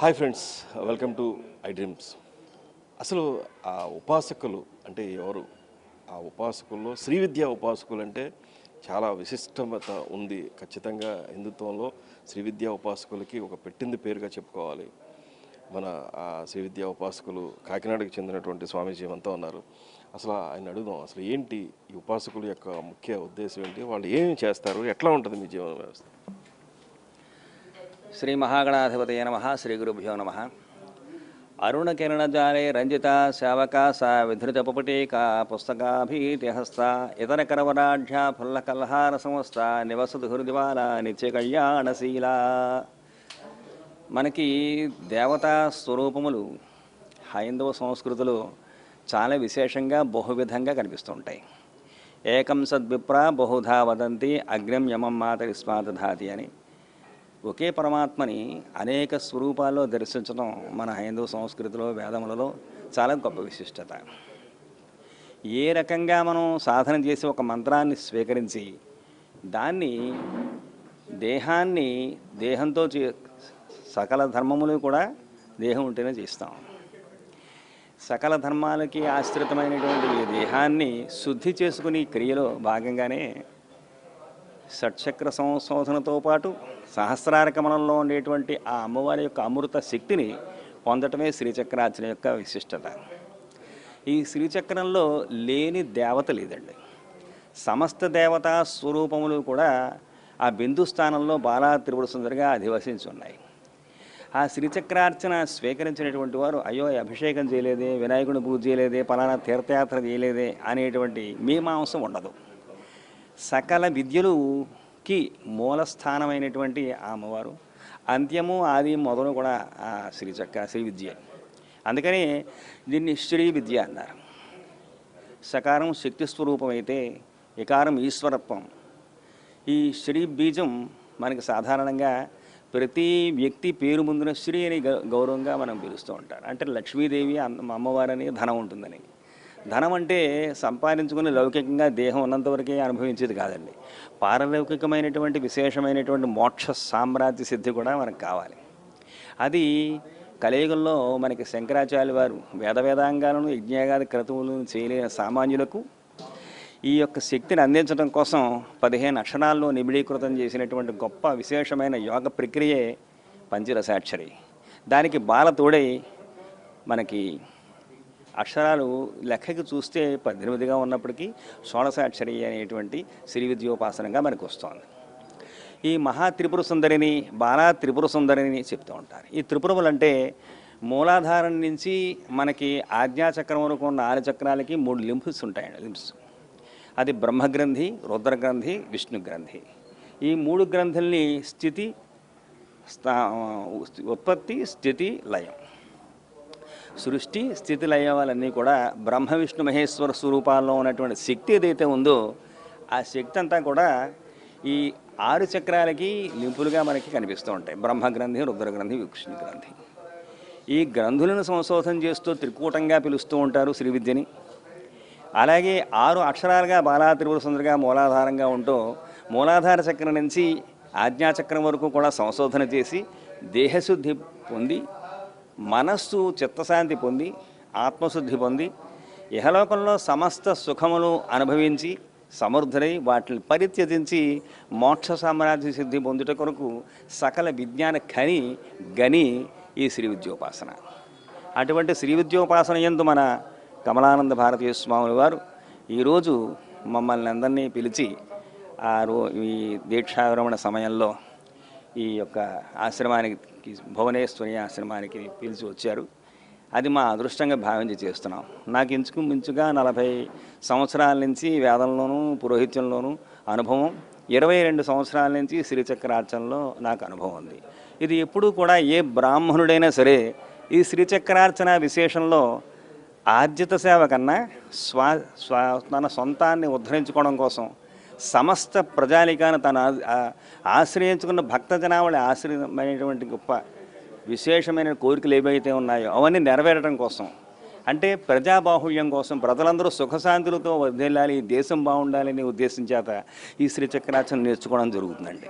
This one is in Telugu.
Hi friends welcome to I Dreams. అసలు ఆ ఉపాసకులు అంటే ఎవరు? ఆ ఉపాసకుల్లో శ్రీ విద్యా ఉపాసకులు అంటే చాలా విశిష్టత ఉంది. ఖచ్చితంగా హిందుత్వంలో శ్రీ విద్యా ఉపాసకులకి ఒక పెట్టింది పేరుగా చెప్పుకోవాలి. మన ఆ శ్రీ విద్యా ఉపాసకులు కాకినాడకు చెందినటువంటి స్వామీజీ అంతా ఉన్నారు. అసలు ఆయన అడుగుదాం అసలు ఏంటి ఈ ఉపాసకుల యొక్క ముఖ్య ఉద్దేశం ఏంటి? వాళ్ళు ఏమి చేస్తారు? ఎట్లా ఉంటుంది మీ జీవన వ్యవస్థ? శ్రీ మహాగణాధిపతయ నమ శ్రీ గురుభ్యో నమ. అరుణకిరణజాలే రంజిత సేవక సా విధృతపటేక పుస్తకాభీతిహస్త ఇతర కరవరాఢ్య ఫుల్లకల్హార సంస్థ నివసతు హృదివాల నిత్య కళ్యాణశీల మనకి దేవతా స్వరూపములు హైందవ సంస్కృతిలో చాలా విశేషంగా బహువిధంగా కనిపిస్తుంటాయి. ఏకం సద్విప్ర బహుధా వదంతి అగ్రం యమం మాతరిస్మాత్ ధాతి అని. ఒకే పరమాత్మని అనేక స్వరూపాల్లో దర్శించడం మన హైందూ సంస్కృతిలో వేదములలో చాలా గొప్ప విశిష్టత. ఏ రకంగా మనం సాధన చేసి ఒక మంత్రాన్ని స్వీకరించి దాన్ని దేహాన్ని దేహంతో చే సకల ధర్మములు కూడా దేహం ఉంటేనే చేస్తాం. సకల ధర్మాలకి ఆశ్రితమైనటువంటి ఈ దేహాన్ని శుద్ధి చేసుకుని క్రియలో భాగంగానే షట్చక్ర సంశోధనతో పాటు సహస్రార కమలంలో ఉండేటువంటి ఆ అమ్మవారి యొక్క అమృత శక్తిని పొందటమే శ్రీచక్రార్చన యొక్క విశిష్టత. ఈ శ్రీచక్రంలో లేని దేవత లేదండి. సమస్త దేవతా స్వరూపములు కూడా ఆ బిందు స్థానంలో బాలా త్రిపుర సుందరిగా అధివసించి ఉన్నాయి. ఆ శ్రీచక్రార్చన స్వీకరించినటువంటి వారు అయ్యో అభిషేకం చేయలేదే వినాయకుని పూజ చేయలేదే పలానా తీర్థయాత్ర చేయలేదే అనేటువంటి మీమాంసం ఉండదు. సకల విద్యలుకి మూలస్థానమైనటువంటి ఆ అమ్మవారు. అంత్యము ఆది మొదలు కూడా ఆ శ్రీచక్ర శ్రీ విద్య. అందుకని దీన్ని శ్రీ విద్య అన్నారు. సకారం శక్తి స్వరూపం అయితే ఇకారం ఈశ్వరత్వం. ఈ శ్రీ బీజం మనకి సాధారణంగా ప్రతి వ్యక్తి పేరు ముందున శ్రీ అని గౌరవంగా మనం పిలుస్తూ ఉంటారు. అంటే లక్ష్మీదేవి అమ్మవారని ధనం ఉంటుందని. ధనం అంటే సంపాదించుకుని లౌకికంగా దేహం ఉన్నంతవరకే అనుభవించేది కాదండి. పారలౌకికమైనటువంటి విశేషమైనటువంటి మోక్ష సామ్రాజ్య సిద్ధి కూడా మనకు కావాలి. అది కలియుగంలో మనకి శంకరాచార్య వారు వేద వేదాంగాలను యజ్ఞాగాది క్రతువులను చేయలేని సామాన్యులకు ఈ యొక్క శక్తిని అందించడం కోసం పదిహేను అక్షరాల్లో నిబిడీకృతం చేసినటువంటి గొప్ప విశేషమైన యోగ ప్రక్రియే పంచరసాక్షరి. దానికి బాల తోడై మనకి అక్షరాలు లెక్కకి చూస్తే పద్దెనిమిదిగా ఉన్నప్పటికీ షోడశాక్షరి అనేటువంటి శ్రీ విద్యోపాసనంగా మనకు వస్తోంది ఈ మహా త్రిపుర సుందరిని బాలా త్రిపుర సుందరిని చెప్తూ ఉంటారు. ఈ త్రిపురములు అంటే మూలాధారం నుంచి మనకి ఆజ్ఞాచక్రం వరకు ఉన్న ఆరు చక్రాలకి మూడు లింఫ్స్ ఉంటాయండి లింఫ్స్. అది బ్రహ్మగ్రంథి రుద్రగ్రంథి విష్ణు గ్రంథి ఈ మూడు గ్రంథుల్ని స్థితి స్థా ఉత్పత్తి స్థితి లయం. సృష్టి స్థితి లయాలన్నీ కూడా బ్రహ్మ విష్ణు మహేశ్వర స్వరూపాల్లో ఉన్నటువంటి శక్తి ఏదైతే ఉందో ఆ శక్తి అంతా కూడా ఈ ఆరు చక్రాలకి నింపులుగా మనకి కనిపిస్తూ ఉంటాయి. బ్రహ్మగ్రంథి రుద్రగ్రంథి విష్ణు గ్రంథి ఈ గ్రంథులను సంశోధన చేస్తూ త్రికూటంగా పిలుస్తూ ఉంటారు శ్రీ విద్యని. అలాగే ఆరు అక్షరాలుగా బాలా త్రిపుర సుందరిగా మూలాధారంగా ఉంటూ మూలాధార చక్రం నుంచి ఆజ్ఞాచక్రం వరకు కూడా సంశోధన చేసి దేహశుద్ధి పొంది మనస్సు చిత్తశాంతి పొంది ఆత్మశుద్ధి పొంది ఇహలోకంలో సమస్త సుఖములు అనుభవించి సమర్థులై వాటిని పరిత్యజించి మోక్ష సామ్రాజ్య సిద్ధి పొందుట కొరకు సకల విజ్ఞాన ఖని గని ఈ శ్రీ విద్యోపాసన అటువంటి శ్రీ విద్యోపాసన ఎందు మన కమలానంద భారతీయ స్వాముల వారు ఈరోజు మమ్మల్ని అందరినీ పిలిచి ఆ రో ఈ దీక్షావిరమణ సమయంలో ఈ యొక్క ఆశ్రమానికి భువనేశ్వరి ఆశ్రమానికి పిలిచి వచ్చారు. అది మా అదృష్టంగా భావించి చేస్తున్నాం. నాకు ఇంచుకు మించుగా నలభై సంవత్సరాల నుంచి వేదంలోనూ పురోహిత్యంలోనూ అనుభవం ఇరవై రెండు సంవత్సరాల నుంచి శ్రీచక్రార్చనలో నాకు అనుభవం ఉంది. ఇది ఎప్పుడూ కూడా ఏ బ్రాహ్మణుడైనా సరే ఈ శ్రీచక్రార్చన విశేషంలో ఆర్జిత సేవ కన్నా స్వా స్వా తన సొంతాన్ని ఉద్ధరించుకోవడం కోసం సమస్త ప్రజానికాన్ని తను ఆశ్రయించుకున్న భక్త జనావళి ఆశ్రయమైనటువంటి గొప్ప విశేషమైన కోరికలు ఏవైతే ఉన్నాయో అవన్నీ నెరవేరడం కోసం. అంటే ప్రజాబాహుళ్యం కోసం ప్రజలందరూ సుఖశాంతులతో వదిలాలి దేశం బాగుండాలనే ఉద్దేశం చేత ఈ శ్రీచక్రాచరణ నేర్చుకోవడం జరుగుతుందండి.